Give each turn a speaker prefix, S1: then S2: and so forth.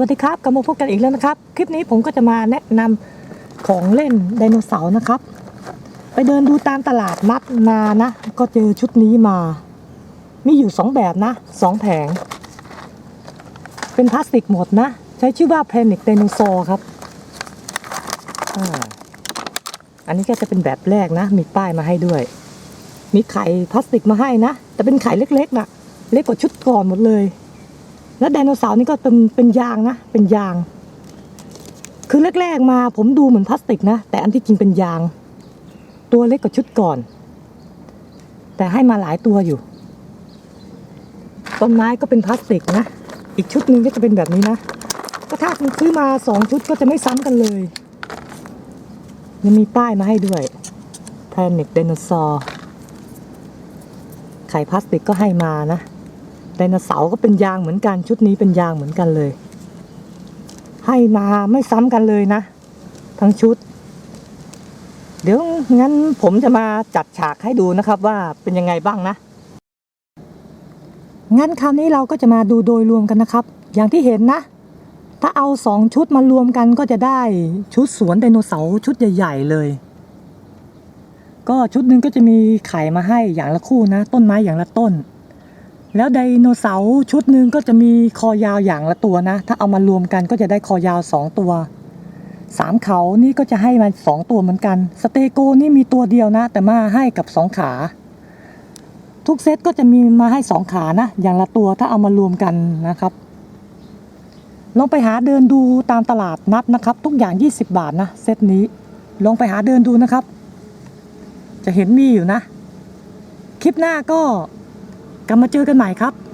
S1: วัสดีครับกลับมาพบกันอีกแล้วนะครับ คลิปนี้ผมก็จะมาแนะนำของเล่นไดโนเสาร์นะครับ ไปเดินดูตามตลาดนัดมานะ ก็เจอชุดนี้มา มีอยู่สองแบบนะสองแผง เป็นพลาสติกหมดนะ ใช้ชื่อว่า Planet Dinosaur ครับอาอันนี้ก็จะเป็นแบบแรกนะ มีป้ายมาให้ด้วย มีไข่พลาสติกมาให้นะ แต่เป็นไข่เล็กๆนะเล็กกว่าชุดก่อนหมดเลย แล้วไดโนเสาร์นี่ก็เป็นเป็นยางนะเป็นยาง คือแรกๆมาผมดูเหมือนพลาสติกนะ แต่อันที่จริงเป็นยาง ตัวเล็กกว่าชุดก่อน แต่ให้มาหลายตัวอยู่ ต้นไม้ก็เป็นพลาสติกนะ อีกชุดหนึ่งก็จะเป็นแบบนี้นะก็ถ้าคุณซื้อมาสองชุดก็จะไม่ซ้ำกันเลย ยังมีป้ายมาให้ด้วย Planet Dinosaur ไข่พลาสติกก็ให้มานะ ไดโนเสาร์ก็เป็นยางเหมือนกัน ชุดนี้เป็นยางเหมือนกันเลย ให้มาไม่ซ้ำกันเลยนะ ทั้งชุด เดี๋ยวงั้นผมจะมาจัดฉากให้ดูนะครับว่าเป็นยังไงบ้างนะ งั้นคราวนี้เราก็จะมาดูโดยรวมกันนะครับ อย่างที่เห็นนะ ถ้าเอาสองชุดมารวมกันก็จะได้ชุดสวนไดโนเสาร์ชุดใหญ่ ๆ เลยก็ชุดหนึ่งก็จะมีไข่มาให้อย่างละคู่นะ ต้นไม้อย่างละต้น แล้วไดโนเสาร์ชุดหนึ่งก็จะมีคอยาวอย่างละตัวนะ ถ้าเอามารวมกันก็จะได้คอยาวสองตัวสามเขานี่ก็จะให้มาสองตัวเหมือนกัน สเตโกนี่มีตัวเดียวนะ แต่มาให้กับสองขา ทุกเซตก็จะมีมาให้สองขานะ อย่างละตัวถ้าเอามารวมกันนะครับ ลองไปหาเดินดูตามตลาดนัดนะครับ ทุกอย่าง 20 บาทนะเซตนี้ ลองไปหาเดินดูนะครับ จะเห็นมีอยู่นะ คลิปหน้าก็ กลับมาเจอกันใหม่ครับ